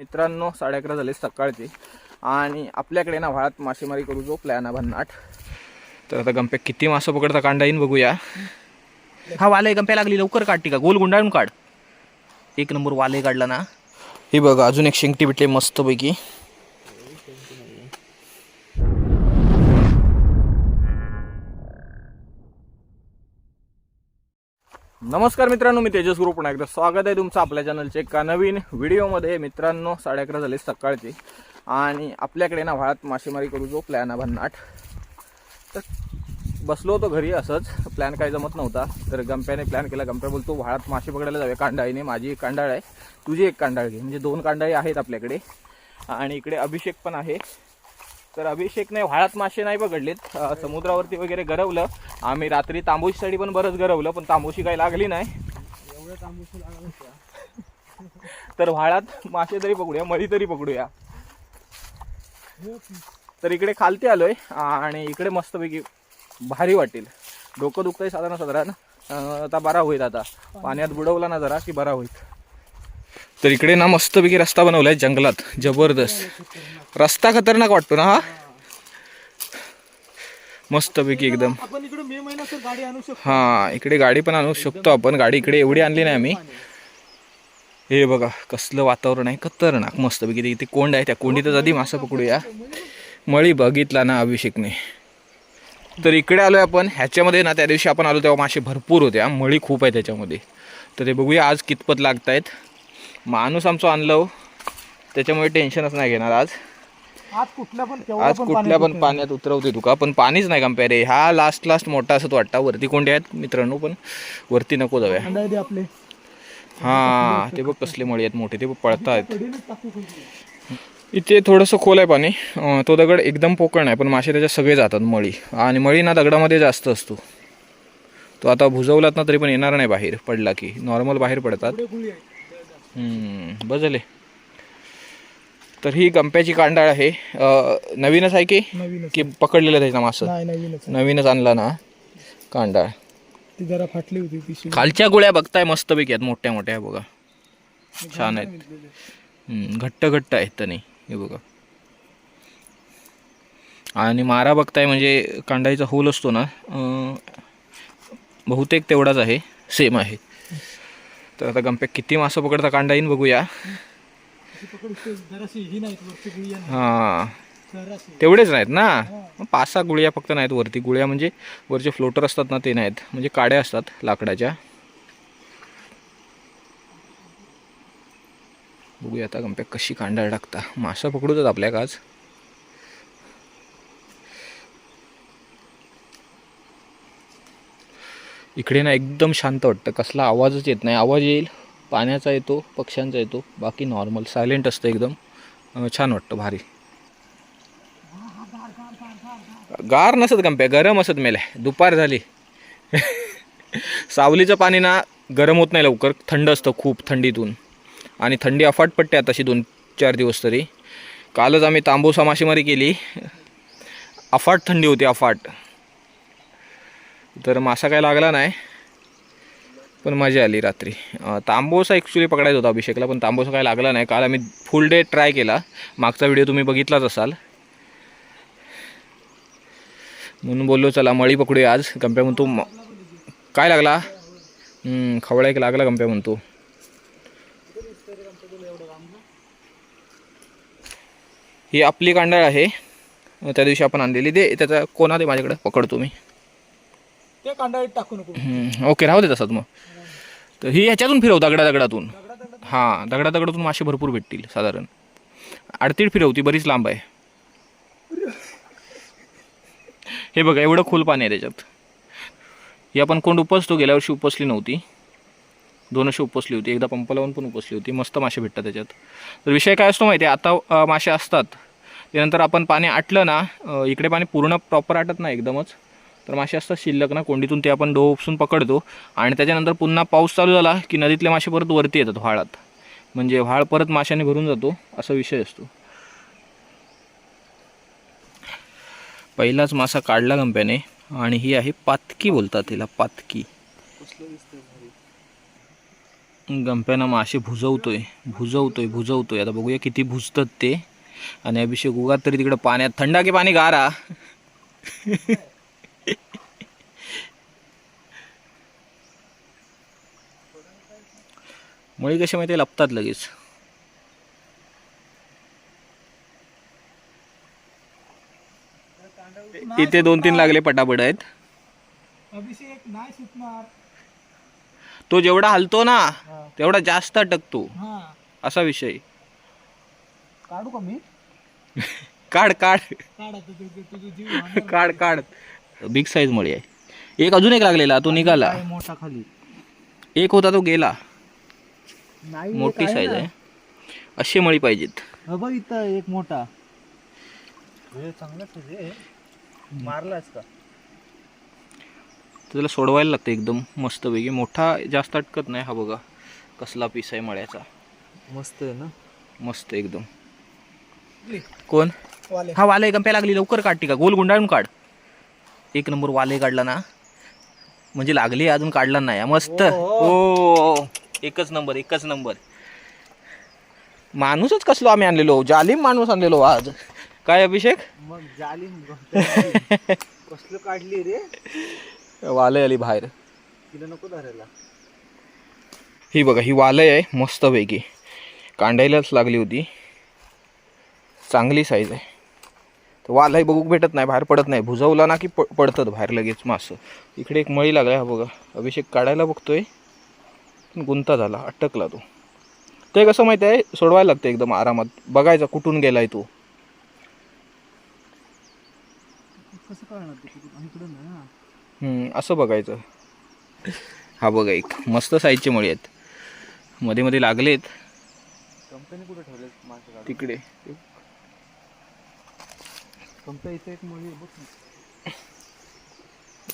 मित्रांनो साडे अकरा झाले सकाळचे. आणि आपल्याकडे ना व्हाळात मासेमारी करू जो प्लॅन आहे भन्नाट. तर आता गंप्या किती मासं पकडता कांडा येईन बघूया. हा वाले गंप्या लागली लवकर काढते का? गोल गुंडाळून काढ. एक नंबर वाले काढला ना. हे बघा अजून एक शेंगटी भेटले मस्तपैकी. नमस्कार मित्रांनो मी तेजस गुरु. पुन्हा एकदा स्वागत आहे तुमचं आपल्या चॅनलचे एका नवीन व्हिडिओमध्ये मित्रांनो साडे अकरा झाले सकाळचे. आणि आपल्याकडे ना व्हाळात मासेमारी करू जो प्लॅन आहे भन्नाट. तर बसलो होतो घरी असंच. प्लॅन काही जमत नव्हता. तर गंप्याने प्लॅन केला. गंप्या बोलतो व्हाळात मासे पकडायला जाऊया. कांडाळीने. माझी एक कांडाळ आहे. तुझी एक कांडाळ घे. म्हणजे दोन कांडाळी आहेत आपल्याकडे. आणि इकडे अभिषेक पण आहे. तर अभिषेकने व्हाळात मासे नाही पकडलेत. समुद्रावरती वगैरे गरवलं. आम्ही रात्री तांबूशीसाठी पण बरंच गरवलं पण तांबूशी काही लागली नाही. तर व्हाळात मासे तरी पकडूया मळी तरी पकडूया. तर इकडे खालती आलोय आणि इकडे मस्तपैकी भारी वाटेल. डोकं दुखतंय साधारण साधारण. आता बरा होईल आता. पाण्यात बुडवला ना जरा की बरा होईल. तर इकडे ना मस्तपैकी रस्ता बनवलाय जंगलात. जबरदस्त. रस्ता खतरनाक वाटतो ना हा? मस्तपैकी एकदम. हा इकडे गाडी पण आणू शकतो आपण. गाडी इकडे एवढी आणली नाही आम्ही. हे बघा कसलं वातावरण आहे. खतरनाक मस्तपैकी. ते इथे कोंड आहे. त्या कोंडीतच आधी मासा पकडूया. मळी बघितला ना अभिषेकने. तर इकडे आलोय आपण. ह्याच्यामध्ये ना त्या दिवशी आपण आलो तेव्हा मासे भरपूर होते. मळी खूप आहे त्याच्यामध्ये. तर ते बघूया आज कितपत लागत आहेत माणूस आमचं आणलं हो. त्याच्यामुळे टेन्शनच नाही घेणार आज. आज कुठल्या पण केवढा आज कुठल्या पण पाण्यात उतरवते तुका पण पाणीच नाही कंपेअर आहे. हा लास्ट लास्ट मोठा असत वाटता. वरती कोंडे आहेत मित्रांनो पण वरती नको जाऊया. आपले. हा ते बघ कसले मळी आहेत मोठे. ते बघ पळतायत. इथे थोडंसं खोल आहे पाणी. तो दगड एकदम पोकळ नाही पण मासे त्याच्यात सगळे जातात मळी. आणि मळी ना दगडामध्ये जास्त असतो. तो आता भुजवलात ना तरी पण येणार नाही बाहेर. पडला की. नॉर्मल बाहेर पडतात. झाले तर ही गंप्याची कांडाळ आहे. नवीनच आहे की? की पकडलेलं त्याचा मासं नवीनच आणला ना कांडाळ. ती जरा फाटली होती खालच्या गोळ्या बघताय मस्तपैकी आहेत मोठ्या मोठ्या बघा. छान आहेत. घट्ट घट्ट आहेत तनी हे बघा. आणि मारा बघताय म्हणजे कांडाईचा होल असतो ना बहुतेक तेवढाच आहे सेम आहे. तर आता गंप्या किती मासं पकडता कांडा येईन बघूया. हां. तेवढेच नाहीत ना? पाच सहा गुळ्या फक्त नाहीत वरती. गुळ्या म्हणजे वरचे फ्लोटर असतात ना ते नाहीत. म्हणजे काड्या असतात लाकडाच्या. बघूया आता गंप्या कशी कांडाळ टाकता मासा पकडूतात आपल्या काच इकडे ना एकदम शांत वाटतं. कसला आवाजच येत नाही. आवाज येईल पाण्याचा येतो पक्ष्यांचा येतो बाकी नॉर्मल सायलेंट असतं एकदम. छान वाटतं भारी. गार नसत गंप्या गरम असत मेल्या. दुपार झाली. सावलीचं पाणी ना गरम होत नाही लवकर. थंड असतं खूप थंडीतून. आणि थंडी अफाट पडते आताशी दोन चार दिवस तरी. कालच आम्ही तांबूसा मासेमारी केली. अफाट थंडी होती अफाट. तर मासा काय लागला नाही. पण मजा आली रात्री. तांबोसा ॲक्च्युली पकडायचा होता अभिषेकला पण तांबोसा काय लागला नाही. काल आम्ही फुल डे ट्राय केला. मागचा व्हिडिओ तुम्ही बघितलाच असाल. म्हणून बोललो चला मळी पकडूया आज. गंप्या म्हणतो काय लागला? खवळा एक लागला गंप्या म्हणतो. ही आपली कांडाळ आहे. त्या दिवशी आपण आणलेली. दे त्याचा कोणा दे माझ्याकडे. पकडतो मी. ते कांडाळीत टाकू नको. हम्म, ओके राहू दे तसंच मग. तर ही ह्याच्यातून फिरव दगडा दगडातून हां दगडा दगडातून मासे भरपूर भेटतील साधारण. आडतीड फिरवती बरीच लांब आहे. हे बघा एवढं खोल पाणी आहे त्याच्यात. ही आपण कोण उपसतो गेल्या वर्षी उपसली नव्हती. दोन वर्षी उपसली होती एकदा पंप लावून पण उपसली होती. मस्त मासे भेटतात त्याच्यात. तर विषय काय असतो माहिती आहे? आता अं, मासे असतात. त्यानंतर आपण पाणी आटलं ना अं, इकडे पाणी पूर्ण प्रॉपर आटत नाही एकदमच. तर मासे असतात शिल्लक ना कोंडीतून ते आपण डो उपसून पकडतो. आणि त्याच्यानंतर पुन्हा पाऊस चालू झाला की नदीतले मासे परत वरती येतात व्हाळात. म्हणजे व्हाळ परत माशाने भरून जातो असा विषय असतो. पहिलाच मासा काढला गंप्याने आणि ही आहे पातकी बोलतात तिला पातकी. गंप्यानं मासे भुजवतोय भुजवतोय भुजवतोय. आता बघूया किती भुजतात ते. आणि अभिषेक उगात तरी तिकडं पाण्यात थंडा की पाणी गारा. मळी कशी माहिती लपतात लगेच. इथे दोन तीन लागले पटापट आहेत. अभिषेक नाही सुटणार. तो जेवढा हलतो ना तेवढा जास्त अटकतो. हा. असा विषय. काढू का मी? काढ काढ. काढ. काढ काढ. बिग साईज मळी आहे. एक अजून एक लागलेला तो निघाला. मोठा खाली? एक होता तो गेला. नाही मोठी साईज आहे. अशी मळी पाहिजेत. बघ इथं एक मोठा. चांगलाच आहे मारलाच का? त्याला सोडवायला लागतं एकदम मस्तपैकी. मोठा जास्त अटकत नाही हा बघा. कसला पीस आहे मळ्याचा. मस्त आहे ना. मस्त एकदम. कोण? वाले. हा वाले गंप्या लागली. लवकर काढ का? गोल गुंडाळून काढ. एक नंबर वाले काढला ना. म्हणजे लागली अजून काढला नाही. मस्त. हो एकच नंबर एकच नंबर. माणूसच कसलो आम्ही आणलेलो. जालिम माणूस आणलेलो आज. काय अभिषेक? मग जाली कसलं काढली रे? वालय आली बाहेर. तिला नको धरायला. ही बघा ही वालय आहे मस्तपैकी कांडायलाच लागली होती. चांगली साईज आहे. तर वालय बघू भेटत नाही बाहेर पडत नाही. भुजवला ना की प पडतात बाहेर लगेच मासं. इकडे एक मळी लागला हा बघा. अभिषेक काढायला बघतोय. गुंता झाला अटकला तो. ते कसं माहिती आहे? सोडवायला लागतं एकदम आरामात. बघायचा कुठून गेलाय तो. असं बघायचं. हा बघा एक मस्त साईजचे मळी आहेत. मध्ये मध्ये लागलेत. कंपनी कुठे ठेवले तिकडे. कंपनी इथे एक मुली बघ ना.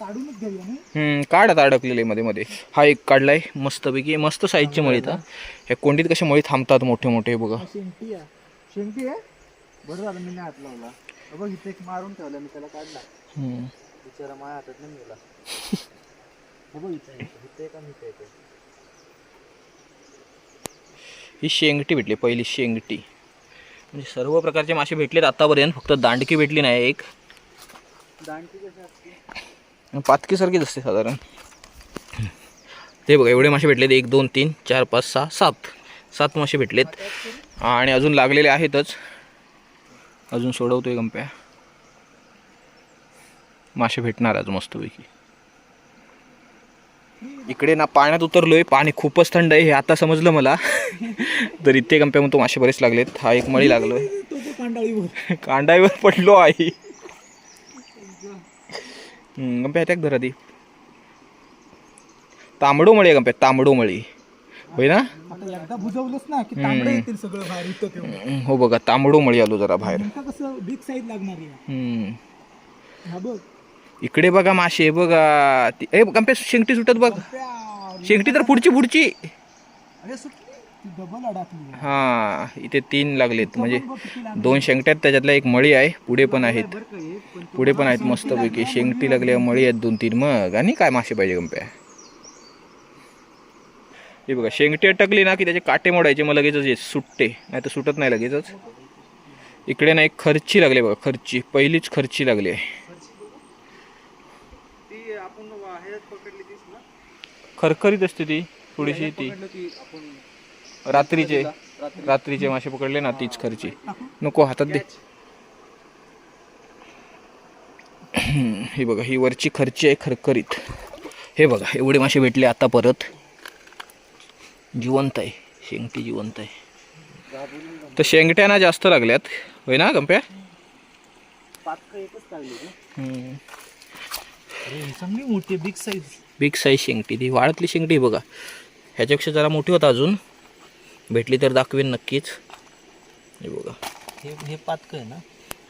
काढूनच घेऊया ना हम्म, काढ आता अडकलेले मध्ये मध्ये. हा एक काढलाय मस्तपैकी मस्त साईजचे मळी हा. ह्या कोंडीत कसे मळी थांबतात मोठे मोठे बघा. हा, शेंगटी आहे. शेंगटी आहे? बरं झालं मी नाही हात लावला. बघ इथे एक मारून ठेवला मी त्याला काढला. हम्म. बिचारा माझ्या हातात नाही गेला हे बघ इथे आहे. इथे का मी इथे? ही शेंगटी भेटली पहिली शेंगटी. म्हणजे सर्व प्रकारचे मासे भेटलेत आतापर्यंत. फक्त दांडकी भेटली नाही एक. दांडकी कशी असते पातकीसारखीच असते साधारण. ते बघा एवढे मासे भेटलेत. एक दोन तीन चार पाच सहा सात. सात मासे भेटलेत. आणि अजून लागलेले आहेतच. अजून सोडवतोय गंप्या. मासे भेटणार आज मस्तपैकी. इकडे ना पाण्यात उतरलोय पाणी खूपच थंड आहे हे आता समजलं मला. तर इथे गंप्या म्हणतो मासे बरेच लागलेत. हा एक मळी लागलोय. तो तो कांडाळीवर. कांडाईवर पडलो आहे हम्म, गंप्या त्याक धरा ती तांबडो मळी आहे गंप्या तांबडो मळी. होय ना? बुजवलंच ना की तांबडे येतील सगळं बाहेर इथं तेवढं हम्म, हो बघा तांबडो मळी आलो जरा बाहेर. कसं बिग साईज लागणार आहे. हम्म. हा बघ. इकडे बघा मासे बघा. ए गंप्या शेंगटी सुटत बघ. शेंगटी तर पुढची पुढची. हा इथे तीन लागलेत. म्हणजे लागली. दोन शेंगट्यात त्याच्यातल्या एक मळी आहे. पुढे पण आहेत. पुढे पण आहेत मस्तपैकी. शेंगटी लागल्या मळी आहेत दोन तीन. मग आणि काय मासे पाहिजे गंप्या? हे बघा शेंगटी अटकली ना की त्याचे काटे मोडायचे मग लगेचच ये सुटते. नाही तर सुटत नाही लगेचच. इकडे ना एक खर्ची लागली बघा खर्ची. पहिलीच खर्ची लागली आहे ती आपण ह्याच्यात पकडली तीच ना खरखरीत असते ती थोडीशी ती. रात्रीचे रात्रीचे मासे पकडले ना तीच खर्ची. नको हातात दे. ही बघा ही वरची खर्ची आहे खरखरीत. हे बघा एवढे मासे भेटले आता परत. जिवंत आहे शेंगटी जिवंत आहे. तर शेंगट्या ना जास्त लागल्यात. होय ना गंप्या? चांगली मोठी बिग साईज बिग साईज शेंगटी. ती वाळतली शेंगटी आहे बघा. ह्याच्यापेक्षा जरा मोठी होता अजून. भेटली तर दाखवेन नक्कीच. हे बघा. हे हे पातक आहे ना?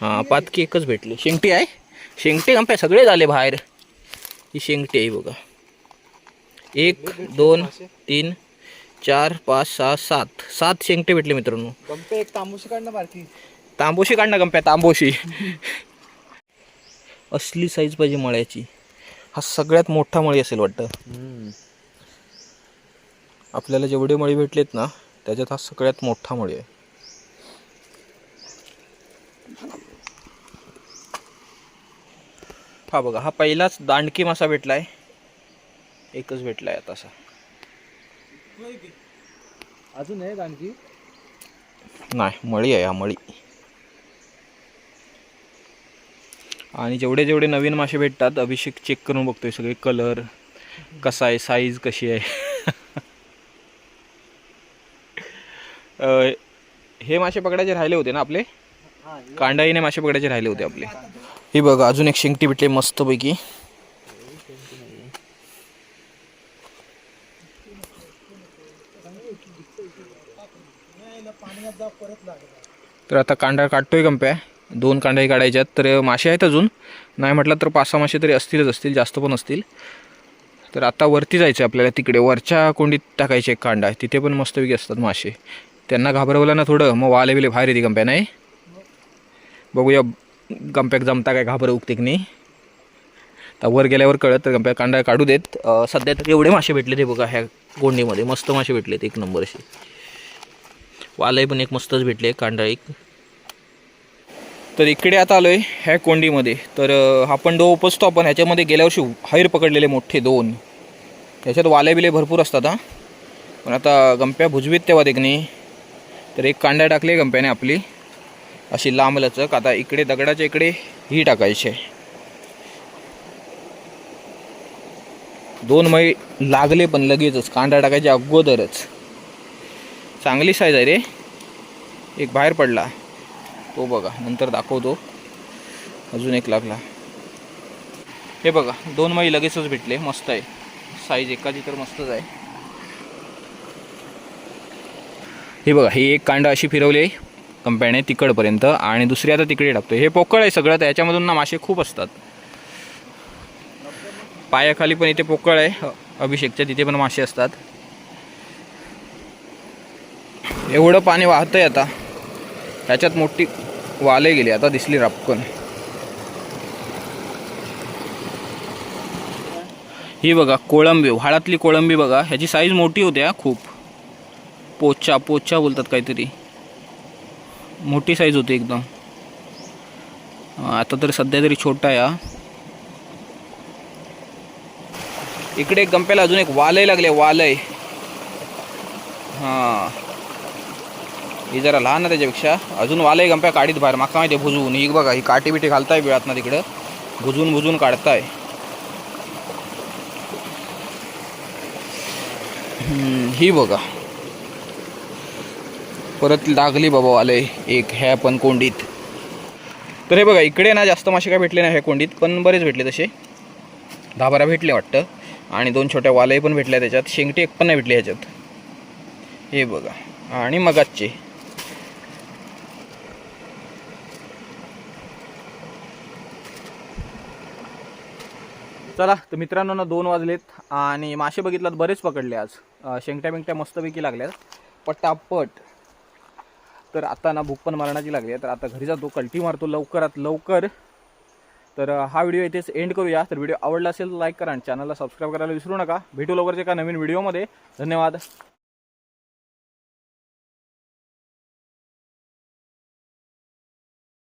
हां पातकी एकच भेटली. शेंगटी आहे. शेंगटी गंप्या सगळे झाले बाहेर. ही शेंगटी आहे बघा. एक दोन तीन चार पाच सहा सात. सात शेंगटे भेटले मित्रांनो. गंपे एक तांबूशी काढ ना बारकी तांबोशी काढ ना गंप्या तांबोशी. असली साईज पाहिजे मळ्याची. हा सगळ्यात मोठा मळी असेल वाटतं. आपल्याला जेवढे मळी भेटलेत ना त्याच्यात हा सगळ्यात मोठा मळी आहे. हा बघा हा पहिलाच दांडकी मासा भेटलाय. एकच भेटलाय आता असा. अजून आहे आणखी नाही मळी आहे हा मळी. आणि जेवढे जेवढे नवीन मासे भेटतात अभिषेक चेक करून बघतोय सगळे कलर कसा आहे साईज कशी आहे. हे मासे पकडायचे राहिले होते ना आपले? कांडाईने मासे पकडायचे राहिले होते आपले. हे बघा अजून एक शेंगटी भेटले मस्तपैकी. तर आता कांडा काढतोय कंप्या दोन कांड्याही काढायच्यात तर मासे आहेत अजून. नाही म्हटलं तर पाच सहा मासे तरी असतीलच असतील जास्त पण असतील. तर आता वरती जायचं आपल्याला तिकडे. वरच्या कोंडीत टाकायचे एक कांडा तिथे पण मस्तपैकी असतात मासे. त्यांना घाबरवलं ना थोडं. मग वाले बिले बाहेर येते गंप्या नाही? बघूया गंप्याक जमता काय घाबर उगते की नाही. तर वर गेल्यावर कळत तर गंप्या कांडा काढू देत. सध्या तर एवढे मासे भेटले ते बघा ह्या गोंडीमध्ये मस्त मासे भेटलेत एक नंबर असे वालय पण एक मस्तच भेटले कांडा एक. तर इकडे आता आलोय ह्या कोंडीमध्ये. तर आपण हा पण उपसतो आपण ह्याच्यामध्ये गेल्या वर्षी हैर पकडलेले मोठे दोन. त्याच्यात वाल्याबिले भरपूर असतात हां. पण आता गंप्या भुजवीत तेव्हा ते की नाही तर एक कांदा टाकली गंप्याने आपली. अशी लांब लचक. आता इकडे दगडाच्या इकडे ही टाकायची. आहे दोन मै लागले पण लगेचच. कांदा टाकायच्या अगोदरच. चांगली साईज आहे रे. एक बाहेर पडला. तो बघा नंतर दाखवतो. अजून एक लागला. हे बघा दोन मै लगेचच भेटले मस्त आहे. साईज एकाची तर मस्तच आहे. हे बघा ही एक कांड अशी फिरवली आहे कंप्याने तिकडपर्यंत. आणि दुसरी आता तिकडे टाकतो हे पोकळ आहे सगळं त्याच्यामधून ना मासे खूप असतात. पायाखाली पण इथे पोकळ आहे. अभिषेकच्या तिथे पण मासे असतात. एवढं पाणी वाहतंय आता. ह्याच्यात मोठी वाले गेली आता दिसली रापकन. ही बघा कोळंबी व्हाळातली कोळंबी बघा ह्याची साईज मोठी होते हा खूप. पोचा पोचा बोलतात काहीतरी. मोठी साईज होती एकदम. आता तर सध्या तरी छोटा या इकडे एक गंप्याला अजून एक वालय लागले वालय. ही जरा लहान ना त्याच्यापेक्षा. अजून वाले गंप्या काढीत बाहेर. मागता माहिती आहे भुजवून. ही बघा ही काटी बिटी घालताय बिळात ना तिकडं. भुजून भुजून काढताय. ही बघा. परत लागली बाबा वाले एक ह्या पण कोंडीत. तर हे बघा इकडे ना जास्त मासे काय भेटले नाही ह्या कोंडीत पण बरेच भेटले तसे. दहा बारा भेटले वाटतं. आणि दोन छोट्या वालही पण भेटल्या त्याच्यात. शेंगटी एक पण नाही भेटली ह्याच्यात. हे बघा. आणि मगाचे. चला तर मित्रांनो ना दोन वाजलेत आणि मासे बघितलात बरेच पकडले आज. शेंगट्या बिंगट्या मस्तपैकी लागल्यात. पटापट. तर आता ना भूक पण मारण्याची लागली आहे. तर आता घरी जातो कल्टी मारतो लवकरात लवकर. तर हा व्हिडिओ इथेच एंड करूया. तर व्हिडिओ आवडला असेल तर लाईक करा आणि चॅनलला सबस्क्राईब करायला विसरू नका. भेटू लवकरच्या एका नवीन व्हिडिओमध्ये धन्यवाद.